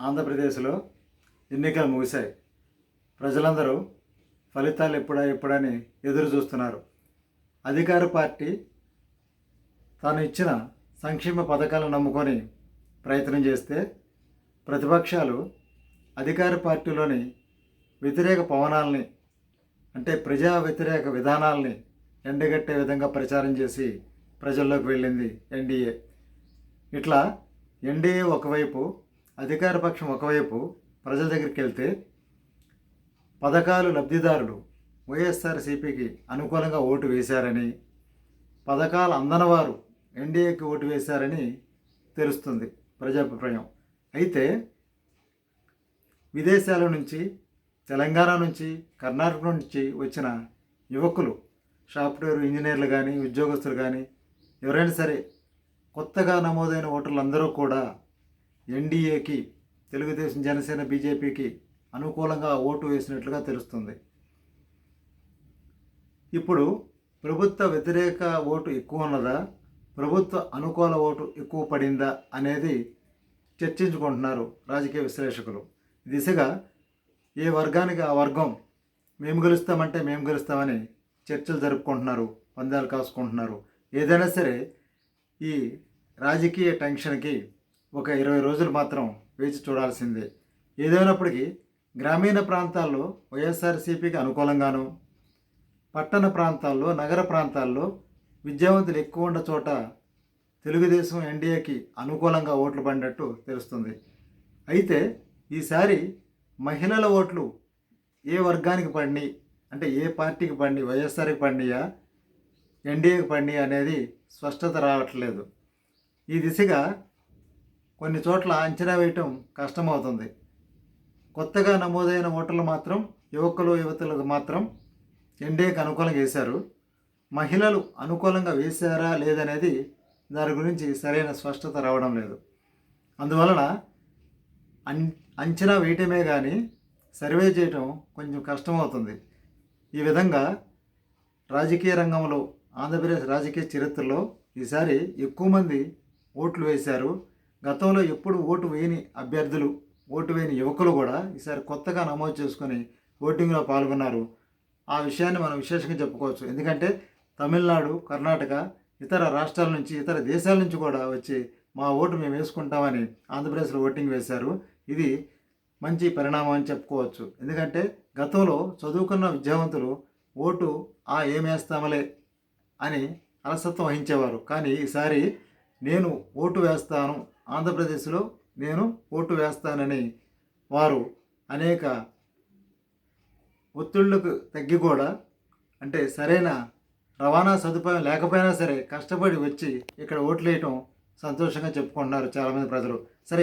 ఆంధ్రప్రదేశ్లో ఎన్నికలు ముగిశాయి. ప్రజలందరూ ఫలితాలు ఎప్పుడా ఎప్పుడని ఎదురు చూస్తున్నారు. అధికార పార్టీ తాను ఇచ్చిన సంక్షేమ పథకాలను నమ్ముకొని ప్రయత్నం చేస్తే ప్రతిపక్షాలు అధికార పార్టీలోని వ్యతిరేక పవనాల్ని అంటే ప్రజా వ్యతిరేక విధానాల్ని ఎండగట్టే విధంగా ప్రచారం చేసి ప్రజల్లోకి వెళ్ళింది ఎన్డీఏ. ఇట్లా ఎన్డీఏ ఒకవైపు అధికార పక్షం ఒకవైపు ప్రజల దగ్గరికి వెళ్తే పథకాలు లబ్ధిదారులు వైఎస్ఆర్సీపీకి అనుకూలంగా ఓటు వేశారని పథకాలు అందనవారు ఎన్డీఏకి ఓటు వేశారని తెలుస్తుంది ప్రజాభిప్రాయం. అయితే విదేశాల నుంచి తెలంగాణ నుంచి కర్ణాటక నుంచి వచ్చిన యువకులు సాఫ్ట్వేర్ ఇంజనీర్లు కానీ ఉద్యోగస్తులు కానీ ఎవరైనా సరే కొత్తగా నమోదైన ఓటర్లందరూ కూడా ఎన్డీఏకి తెలుగుదేశం జనసేన బీజేపీకి అనుకూలంగా ఓటు వేసినట్లుగా తెలుస్తుంది. ఇప్పుడు ప్రభుత్వ వ్యతిరేక ఓటు ఎక్కువ ఉన్నదా? ప్రభుత్వ అనుకూల ఓటు ఎక్కువ పడిందా అనేది చర్చించుకుంటున్నారు రాజకీయ విశ్లేషకులు. దిశగా ఏ వర్గానికి ఆ వర్గం మేము గెలుస్తామంటే మేము గెలుస్తామని చర్చలు జరుపుకుంటున్నారు పందాలు కాసుకుంటున్నారు. ఏదైనా సరే ఈ రాజకీయ టెన్షన్కి ఒక ఇరవై రోజులు మాత్రం వేచి చూడాల్సిందే. ఏదైనప్పటికీ గ్రామీణ ప్రాంతాల్లో వైఎస్ఆర్సీపీకి అనుకూలంగాను పట్టణ ప్రాంతాల్లో నగర ప్రాంతాల్లో విద్యావంతులు ఎక్కువ ఉన్న చోట తెలుగుదేశం ఎన్డీఏకి అనుకూలంగా ఓట్లు పడినట్టు తెలుస్తుంది. అయితే ఈసారి మహిళల ఓట్లు ఏ వర్గానికి పడినాయి అంటే ఏ పార్టీకి పడినాయి వైఎస్ఆర్కి పడినాయా ఎన్డీఏకి పడినాయి అనేది స్పష్టత రావట్లేదు. ఈ దిశగా కొన్ని చోట్ల అంచనా వేయటం కష్టమవుతుంది. కొత్తగా నమోదైన ఓటర్లు మాత్రం యువకులు యువతులకు మాత్రం ఎన్డీఏకి అనుకూలంగా వేశారు. మహిళలు అనుకూలంగా వేశారా లేదనేది దాని గురించి సరైన స్పష్టత రావడం లేదు. అందువలన అం అంచనా వేయటమే కానీ సర్వే చేయటం కొంచెం కష్టమవుతుంది. ఈ విధంగా రాజకీయ రంగంలో ఆంధ్రప్రదేశ్ రాజకీయ చరిత్రలో ఈసారి ఎక్కువ మంది ఓట్లు వేశారు. గతంలో ఎప్పుడు ఓటు వేయని అభ్యర్థులు ఓటు వేయని యువకులు కూడా ఈసారి కొత్తగా నమోదు చేసుకొని ఓటింగ్లో పాల్గొన్నారు. ఆ విషయాన్ని మనం విశేషంగా చెప్పుకోవచ్చు. ఎందుకంటే తమిళనాడు కర్ణాటక ఇతర రాష్ట్రాల నుంచి ఇతర దేశాల నుంచి కూడా వచ్చి మా ఓటు మేము వేసుకుంటామని ఆంధ్రప్రదేశ్లో ఓటింగ్ వేశారు. ఇది మంచి పరిణామం అని చెప్పుకోవచ్చు. ఎందుకంటే గతంలో చదువుకున్న విద్యావంతులు ఓటు ఆ ఏమేస్తామలే అని అలసత్వం వహించేవారు. కానీ ఈసారి నేను ఓటు వేస్తాను ఆంధ్రప్రదేశ్లో నేను ఓటు వేస్తానని వారు అనేక ఒత్తిళ్ళకు తగ్గి కూడా అంటే సరైన రవాణా సదుపాయం లేకపోయినా సరే కష్టపడి వచ్చి ఇక్కడ ఓట్లు వేయటం సంతోషంగా చెప్పుకుంటున్నారు చాలామంది ప్రజలు. సరే